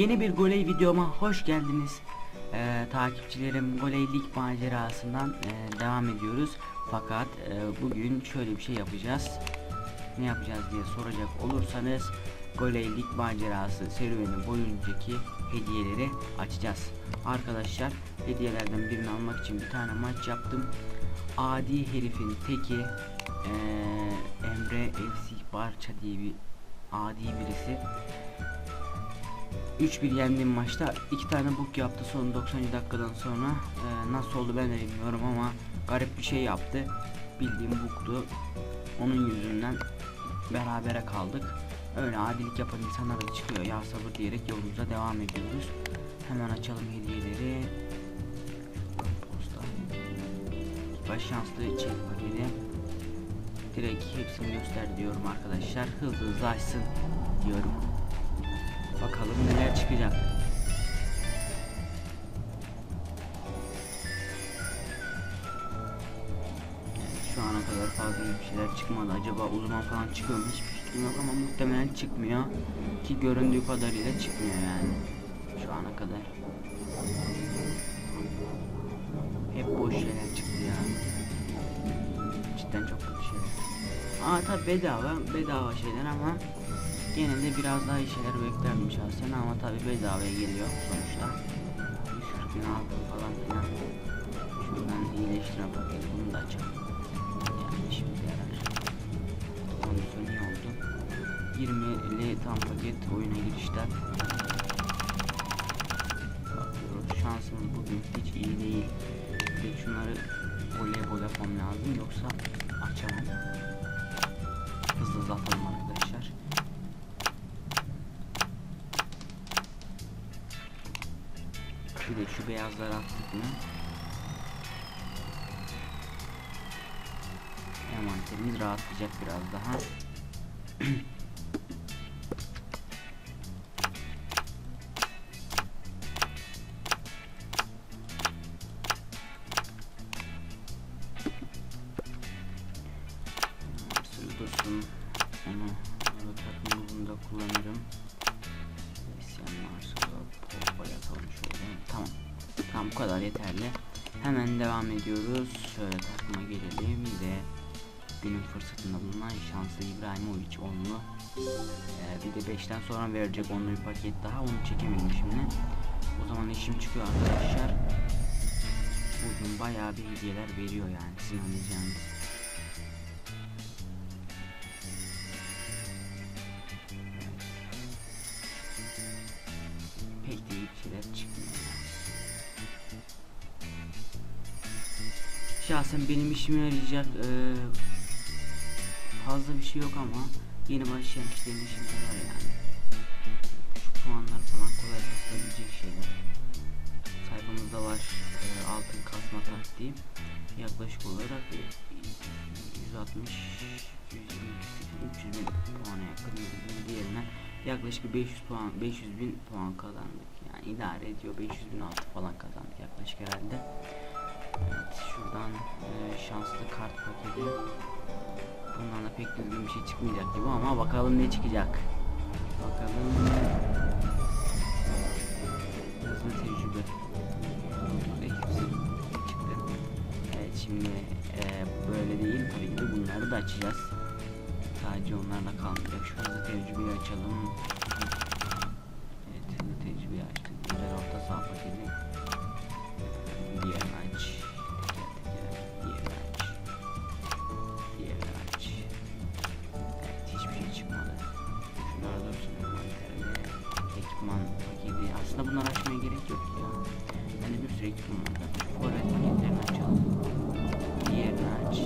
Yeni bir goley videoma hoş geldiniz. Ee, takipçilerim goley lig macerasından e, devam ediyoruz. Fakat e, bugün şöyle bir şey yapacağız. Ne yapacağız diye soracak olursanız goley lig macerası serüveni boyuncaki hediyeleri açacağız. Arkadaşlar hediyelerden birini almak için bir tane maç yaptım. Adi herifin teki e, Emre FC Barça diye bir adi birisi 3-1 yendiğim maçta iki tane book yaptı son 90 dakikadan sonra. Ee, nasıl oldu ben de bilmiyorum ama garip bir şey yaptı. Bildiğim booktu. Onun yüzünden berabere kaldık. Öyle adilik yapan insanlar da çıkıyor. Ya sabır diyerek yolumuza devam ediyoruz. Hemen açalım hediyeleri. Posta. Baş şanslı çek paketi. Direkt hepsini göster diyorum arkadaşlar. Hızlı hızlı açsın diyorum Bakalım neler çıkacak. Şu ana kadar fazla bir şeyler çıkmadı. Acaba uzman falan çıkıyor mu? Hiçbir fikrim yok ama muhtemelen çıkmıyor. Ki göründüğü kadarıyla çıkmıyor yani. Şu ana kadar. Hep boş şeyler çıktı ya. Cidden çok kötü şeyler. Aa tabi bedava, bedava şeyler ama Yine de biraz daha iyi şeyler beklerdim şahsen ama tabi bedavaya geliyor sonuçta. 140 bin altın falan filan. Şuradan iyileştirme paketi bunu da açalım. Yani şimdi yarar. Kondisyon iyi oldu. 20'li tam paket oyuna. Bakıyoruz şansımız bugün hiç iyi değil. Bir şunları voleybol yapmam lazım yoksa açamam. Hızlı hızlı arkadaşlar. De şu beyazları attık mı? Envanterimiz rahatlayacak biraz daha. Tamam bu kadar yeterli. Hemen devam ediyoruz. Şöyle takıma gelelim ve günün fırsatında bulunan şanslı İbrahimovic onlu. Ee, bir de 5'ten sonra verecek onlu bir paket daha. Onu çekemedim şimdi. O zaman işim çıkıyor arkadaşlar. Bugün bayağı bir hediyeler veriyor yani sizin anlayacağınız. Şahsen benim işime yarayacak eee, fazla bir şey yok ama yeni başlayan kişilerin işinde var yani. Şu puanlar falan kolay kasılabilecek şeyler. Sayfamızda var eee, altın kasma taktiği. Yaklaşık olarak e, 160 120 300 bin puana yakın bir diğerine yaklaşık bir 500 puan 500 bin puan kazandık yani idare ediyor 500 bin altı falan kazandık yaklaşık herhalde evet şuradan e, şanslı kart paketi. Bundan da pek düzgün bir şey çıkmayacak gibi ama bakalım ne çıkacak. Bakalım. Hızlı tecrübe. Ekipsi çıktı. Evet şimdi e, böyle değil. Tabii ki bunları da açacağız. Sadece onlarla kalmayacak. Şu hızlı tecrübeyi açalım. Evet hızlı tecrübeyi açtık. Gerek yok ya. Yani bir sürü ekipman var. zaten. Şu forvet paketlerini açalım. Diğerini aç.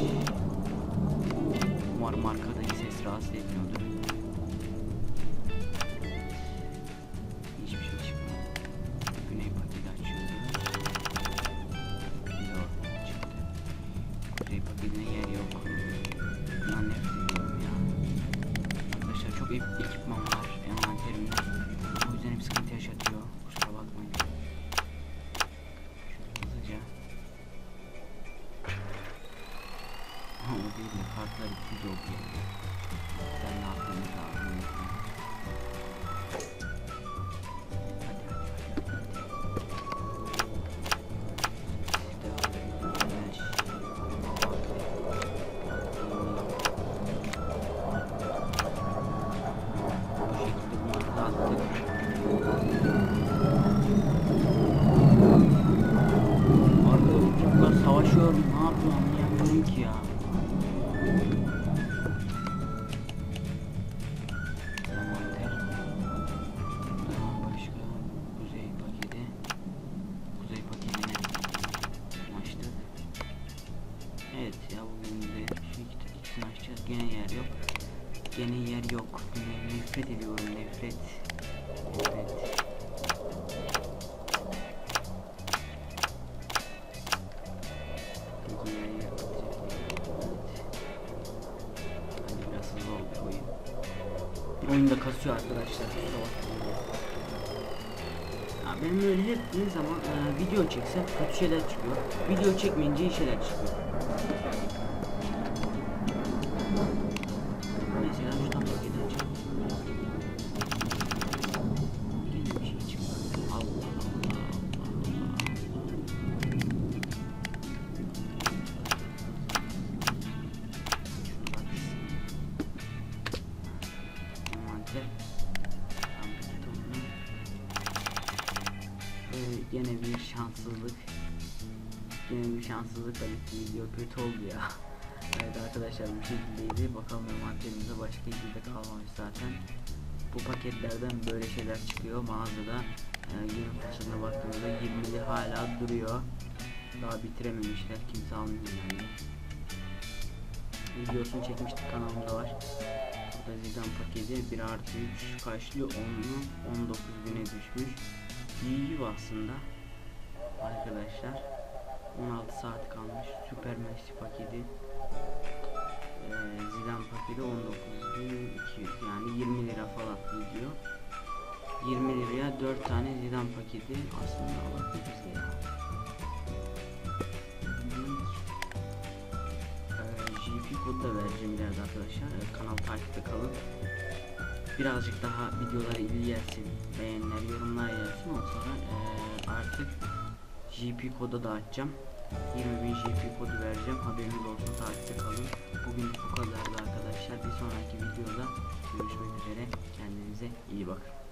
Umarım arkadaki ses rahatsız etmiyordur. Nefret ediyorum nefret. Nefret. Peki yer yer atacak. Evet. Hadi biraz hızlı olmuş oyun. Oyun da kasıyor arkadaşlar. Ya benim öyle hep ne zaman e, video çeksem kötü şeyler çıkıyor. Video çekmeyince iyi şeyler çıkıyor. Gene bir şanssızlık. Gene bir şanssızlıkla bitti video kötü oldu ya. evet arkadaşlar bu şekildeydi. Bakalım envanterimizde başka şekilde kalmamış zaten. Bu paketlerden böyle şeyler çıkıyor mağazada. E, yeni taşına baktığımızda 20'li hala duruyor. Daha bitirememişler. Kimse almıyor yani. Videosunu çekmiştik kanalımda var. Burada Zidane paketi 1 artı 3 kaçlı 10'lu 19 bine düşmüş. İyi aslında. Arkadaşlar 16 saat kalmış. Süper Messi paketi ee, Zidane paketi 19.200 yani 20 lira falan gidiyor. 20 liraya 4 tane Zidane paketi aslında alabiliriz ya. Ee, GP kodu da vereceğim ileride arkadaşlar. Kanal takipte kalın. Birazcık daha videolar ilgi Beğeniler, yorumlar gelsin. Ondan sonra ee, artık GP kodu da açacağım. 20.000 GP kodu vereceğim. Haberiniz olsun takipte kalın. Bugün bu kadardı arkadaşlar. Bir sonraki videoda görüşmek üzere. Kendinize iyi bakın.